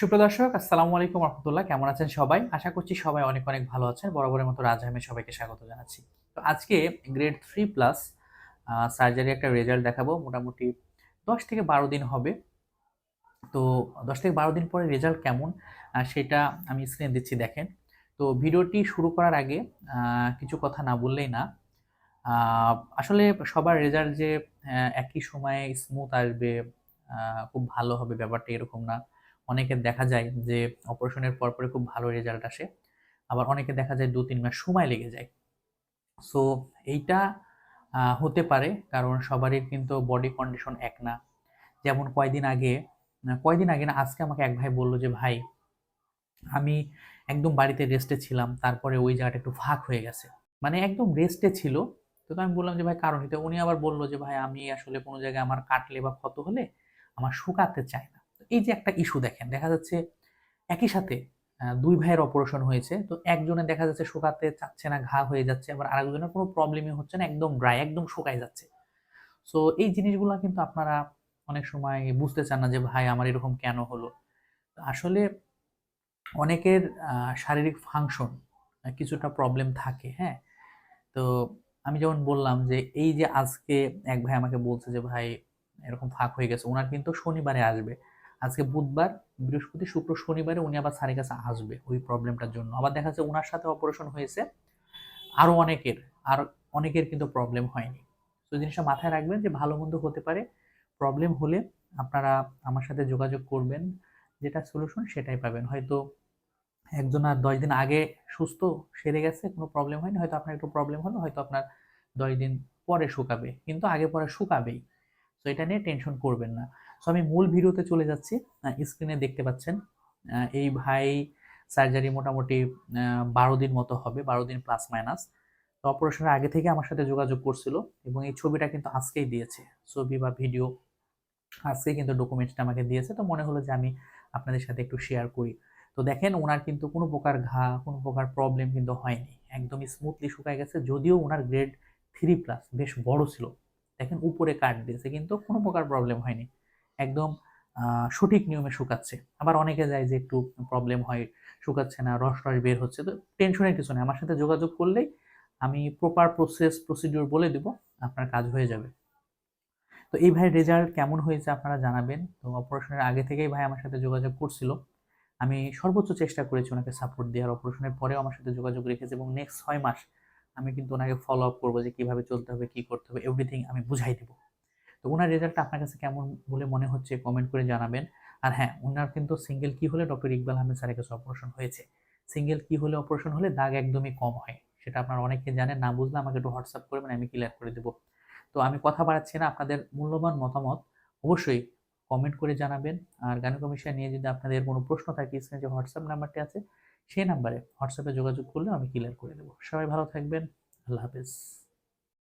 সুপ্রদর্শক আসসালামু আলাইকুম রহমতুল্লাহ। কেমন আছেন সবাই? আশা করছি সবাই অনেক অনেক ভালো আছেন। বরাবরের মতো রাজহামে সবাইকে স্বাগত জানাচ্ছি। তো আজকে গ্রেড থ্রি প্লাস সার্জারি একটা রেজাল্ট দেখাবো। মোটামুটি দশ থেকে বারো দিন হবে। তো দশ থেকে বারো দিন পরে রেজাল্ট কেমন? সেটা আমি স্ক্রিনে দিচ্ছি, দেখেন। তো ভিডিওটি শুরু করার আগে কিছু কথা না বললেই না। আসলে সবার রেজাল্ট যে একই সময়ে স্মুথ আসবে খুব ভালো হবে ব্যাপারটা এরকম না। অনেকের দেখা যায় যে অপারেশনের পর পরে খুব ভালো রেজাল্ট আসে, আবার অনেকে দেখা যায় দু তিন মাস সময় লেগে যায়। সো এইটা হতে পারে, কারণ সবারই কিন্তু বডি কন্ডিশন এক না। যেমন কয়দিন আগে কয়দিন আগে না, আজকে আমাকে এক ভাই বলল যে, ভাই, আমি একদম বাড়িতে রেস্টে ছিলাম, তারপরে ওই জায়গাটা একটু ফাঁক হয়ে গেছে। মানে একদম রেস্টে ছিল। তো আমি বললাম যে, ভাই, কারণ এটা উনি আবার বলল যে, ভাই, আমি আসলে কোনো জায়গায় আমার কাটলে বা ক্ষত হলে, আমার শুকাতে চায় না। এই যে একটা ইস্যু দেখেন, দেখা যাচ্ছে একই সাথে দুই ভাইয়ের অপারেশন হয়েছে, তো একজনের দেখা যাচ্ছে শুকাতে চাচ্ছে না, ঘা হয়ে যাচ্ছে, আবার আরেকজনের কোনো প্রবলেমই হচ্ছে না, একদম ড্রাই একদম শুকায় যাচ্ছে। সো এই জিনিসগুলো কিন্তু আপনারা অনেক সময় বুঝতে চান না যে, ভাই, আমার এরকম কেন হলো? আসলে অনেকের শারীরিক ফাংশন কিছুটা প্রবলেম থাকে হ্যাঁ? তো আমি যেমন বললাম যে, এই যে আজকে এক ভাই আমাকে বলছে যে, ভাই, এরকম ফাঁক হয়ে গেছে। ওনার কিন্তু শনিবারে আসবে। আজকে বুধবার, বৃহস্পতি, শুক্র, শনিবারে উনি আবার স্যারের কাছে আসবে ওই প্রবলেমটার জন্য। আবার দেখা যাচ্ছে ওনার সাথে অপারেশন হয়েছে আরও অনেকের, আর অনেকের কিন্তু প্রবলেম হয়নি। তো জিনিসটা মাথায় রাখবেন যে ভালো মন্দ হতে পারে। প্রবলেম হলে আপনারা আমার সাথে যোগাযোগ করবেন, যেটা সলিউশন সেটাই পাবেন। হয়তো একজন আর দশ দিন আগে সুস্থ, সেরে গেছে, কোনো প্রবলেম হয়নি, হয়তো আপনার একটু প্রবলেম হলো, হয়তো আপনার দশ দিন পরে শুকাবে, কিন্তু আগে পরে শুকাবেই। তো এটা নিয়ে টেনশন করবেন না। সো আমি মূল ভিডিওতে চলে যাচ্ছি। স্ক্রিনে দেখতে পাচ্ছেন এই ভাই সার্জারি মোটামুটি বারো দিন মতো হবে, বারো দিন প্লাস মাইনাস তো অপারেশনের আগে থেকে আমার সাথে যোগাযোগ করছিল এবং এই ছবিটা কিন্তু আজকেই দিয়েছে। ছবি বা ভিডিও আজকেই কিন্তু ডকুমেন্টসটা আমাকে দিয়েছে। তো মনে হলো যে আমি আপনাদের সাথে একটু শেয়ার করি। তো দেখেন, ওনার কিন্তু কোনো প্রকার ঘা, কোনো প্রকার প্রবলেম কিন্তু হয়নি। একদমই স্মুথলি শুকায় গেছে, যদিও ওনার গ্রেড থ্রি প্লাস বেশ বড় ছিল। দেখেন, উপরে কাট দিয়েছে, কিন্তু কোনো প্রকার প্রবলেম হয়নি। একদম সঠিক নিয়মে শুকাচ্ছে। আবার অনেকে যায় যে একটু প্রবলেম হয়, শুকাচ্ছে না, রস রস বের হচ্ছে, তো টেনশনের কিছু নেই। আমার সাথে যোগাযোগ করলেই আমি প্রপার প্রসেস প্রসিডিউর বলে দেব, আপনার কাজ হয়ে যাবে। তো এই ভাই রেজাল্ট কেমন হয়েছে আপনারা জানাবেন? তো অপারেশনের আগে থেকেই ভাই আমার সাথে যোগাযোগ করছিল। আমি সর্বোচ্চ চেষ্টা করেছি ওনাকে সাপোর্ট দেওয়ার। অপারেশনের পরেও আমার সাথে যোগাযোগ রেখেছে এবং নেক্সট ছয় মাস আমি কিন্তু ওনাকে ফলো আপ করব যে কীভাবে চলতে হবে, কী করতে হবে এভরিথিং আমি বুঝাই দেবো। তো ওনার রেজাল্টটা আপনার কাছে কেমন বলে মনে হচ্ছে? কমেন্ট করে জানাবেন। আর হ্যাঁ ওনার কিন্তু সিঙ্গেল কি হলে ডক্টর ইকবাল আহমেদ স্যারের কাছে অপারেশন হয়েছে? সিঙ্গেল কি হলে অপারেশন হলে দাগ একদমই কম হয়। সেটা আপনারা অনেকে জানেন। না বুঝলে আমাকে একটু হোয়াটসঅ্যাপ করবেন, আমি ক্লিয়ার করে দেবো। তো আমি কথা বাড়াচ্ছি না, আপনাদের মূল্যবান মতামত অবশ্যই কমেন্ট করে জানাবেন। আর গানের কমিশন নিয়ে যদি আপনাদের কোনো প্রশ্ন থাকে স্ক্রিনে যে হোয়াটসঅ্যাপ নাম্বারটি আছে, সেই নাম্বারে হোয়াটসঅ্যাপে যোগাযোগ করলে আমি ক্লিয়ার করে দেবো। সবাই ভালো থাকবেন। আল্লাহ হাফেজ।